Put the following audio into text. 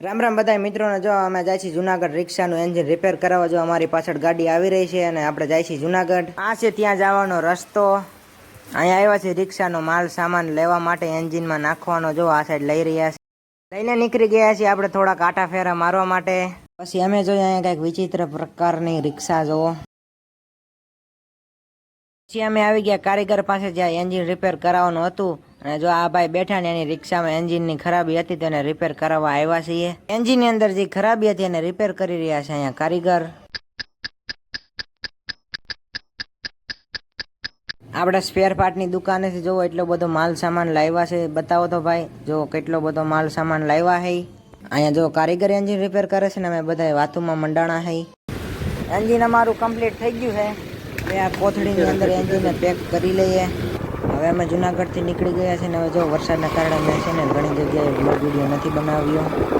રામ રામ બધા મિત્રોને, જો અમે જાય છીએ જુનાગઢ રિક્ષાનું એન્જિન રિપેર કરાવવા, જો અમારી પાછળ ગાડી આવી રહી છે અને આપણે જાય છીએ જુનાગઢ. આ છે ત્યાં જવાનો રસ્તો. અહીંયા આવ્યા છે રિક્ષાનો માલ, સામાન લેવા માટે એન્જિનમાં નાખવાનો. જો આ સાઈડ લઈ રહ્યા છે. લઈને નીકળી ગયા છીએ આપણે થોડાક કાંટા ફેરા મારવા માટે. પછી અમે જોઈએ અહીંયા કંઈક વિચિત્ર પ્રકારની રિક્ષા જુઓ. પછી અમે આવી ગયા કારીગર પાસે જ્યાં એન્જિન રિપેર કરાવવાનું હતું. અને જો આ ભાઈ બેઠા ને એની રિક્ષામાં એન્જિનની ખરાબી હતી તો એને રિપેર કરાવવા આવ્યા છીએ. એન્જિનની અંદર જે ખરાબી હતી એને રિપેર કરી રહ્યા છે અહીંયા કારીગર. આપણે સ્પેર પાર્ટની દુકાનેથી જોવો એટલો બધો માલ સામાન લાવ્યા છે. બતાવો તો ભાઈ, જો કેટલો બધો માલ સામાન લાવ્યા હે. અહીંયા જો કારીગર એન્જિન રિપેર કરે છે ને અમે બધા વાતુમાં મંડાણા હે. એન્જિન અમારું કમ્પ્લીટ થઈ ગયું છે આ કોથળીની અંદર એન્જિનને પેક કરી લઈએ. હવે અમે જુનાગઢથી નીકળી ગયા છે ને હવે જો વરસાદના કારણે મેં છે ને ઘણી જગ્યાએ બ્લોગ વીડિયો નથી બનાવ્યો.